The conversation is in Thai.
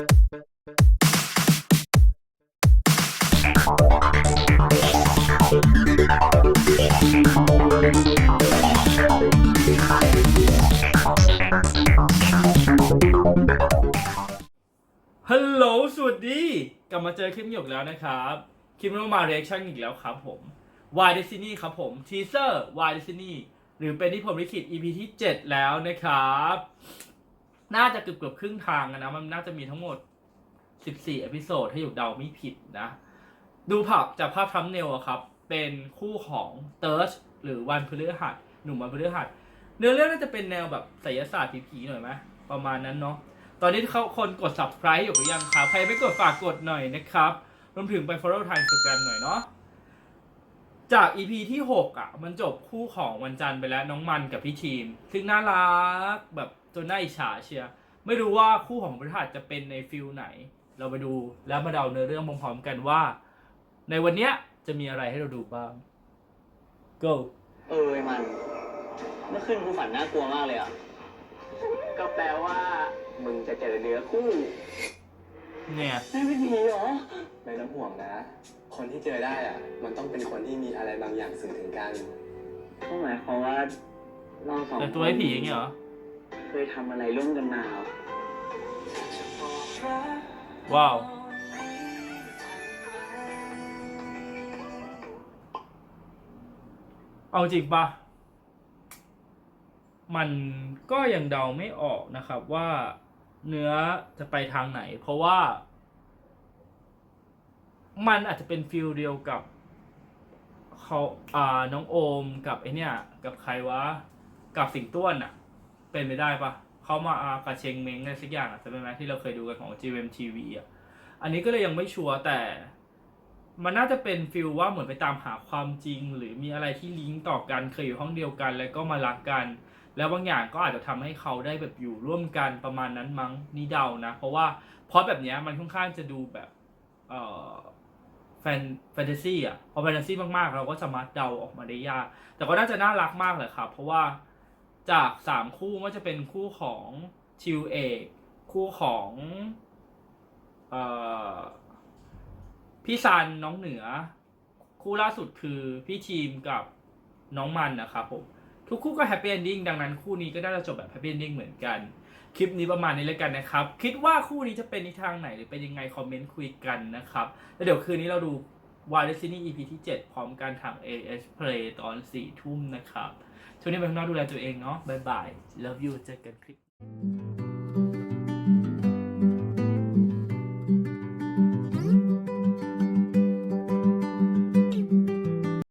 ฮัลโหลสวัสดี กลับมาเจอคลิปหยกแล้วนะครับ คลิปนี้มาเรีแอคชั่นอีกแล้วครับผม Why Destiny ครับผม ทีเซอร์ Why Destiny หรือเป็นที่ผมลิขิต EP ที่ 7 แล้วนะครับ น่าจะเกือบเกือบครึ่งทางนะ มันน่าจะมีทั้งหมด 14 เอพิโซดถ้าหยกเดาไม่ผิดนะ ดูผักจากภาพทัมเนลอะครับ เป็นคู่ของเติร์ชหรือวันพฤหัสหนุ่มวันพฤหัสเนื้อเรื่องน่าจะเป็นแนวแบบไสยศาสตร์ผีๆหน่อยไหมประมาณนั้นเนาะตอนนี้เขาคนกด subscribe อยู่หรือยังครับ ใครไม่กดฝากกดหน่อยนะครับ รวมถึงไป follow ทาง Instagram หน่อยเนาะ จาก EP ที่ 6 อะ มันจบคู่ของวันจันทร์ไปแล้วน้องมันกับพี่ทีม ซึ่งน่ารักแบบจนน่าอิจฉาเชียร์ไม่รู้ว่าคู่ของพฤหัสจะเป็นในฟิลไหน เราไปดูแล้วมาเดาเนื้อเรื่องพร้อมๆกันว่า ในวันเนี้ยจะมีอะไรให้เราดูบ้าง go เออไอ้มันเมื่อคืนกูฝันน่ากลัวมากเลยอะ ก็แปลว่า มึงจะเจอเนื้อคู่เนี่ยไม่เป็นผีเหรอไม่ต้องห่วงนะ คนที่เจอได้อะมันต้องเป็นคนที่มีอะไรบางอย่างสื่อถึงกันก็หมายความว่าเราสองแต่ตัวให้ผีอย่างเงี้ยเหรอ เคยทำอะไรร่วมกันมาเหรอว้าวเอาจริงปะมันก็ยังเดาไม่ออกนะครับว่าเนื้อจะไปทางไหน เพราะว่า มันอาจจะเป็นฟิลเดียวกับเขาอ่าน้องโอมกับไอเนี่ย กับใครวะ กับสิงต้วนอะเป็นไปได้ปะเขามาอากับเชงเม้งอะไรสักอย่างอะจำได้ไหมที่เราเคยดูกันของ GMTV อะอันนี้ก็เลยยังไม่ชัวร์แต่ มันน่าจะเป็นฟิลว่าเหมือนไปตามหาความจริง หรือมีอะไรที่ลิงก์ต่อกันเคยอยู่ห้องเดียวกัน แล้วก็มารักกัน แล้วบางอย่างก็อาจจะทำให้เขาได้แบบอยู่ร่วมกันประมาณนั้นมั้งนี่เดานะ เพราะว่าเพราะแบบเนี้ยมันค่อนข้างจะดูแบบ เอ่อ แฟนแฟนตาซีอะพอแฟนตาซีมากๆ เราก็สามารถเดาออกมาได้ยาก แต่ก็น่าจะน่ารักมากเลยครับ เพราะว่าจากสามคู่ก็จะเป็นคู่ของชิวเอกคู่ของเอ่อพี่ซันน้องเหนือ คู่ล่าสุดคือพี่ทีมกับน้องมันนะครับผมทุกคู่ก็แฮปปี้เอนดิ้งดังนั้นคู่นี้ก็น่าจะจบแบบแฮปปี้เอนดิ้งเหมือนกัน คลิปนี้ประมาณนี้แล้วกันนะครับ คิดว่าคู่นี้จะเป็นในทางไหนหรือเป็นยังไงคอมเมนต์คุยกันนะครับ แล้วเดี๋ยวคืนนี้เราดู w i l d Destiny EP ที่ 7 พร้อมการทาง AS Play ตอน 4 ทุ่มนะครับ ช่วงนี้ไปข้างนอกดูแลตัวเองเนาะบายบาย love you เจอกันคลิป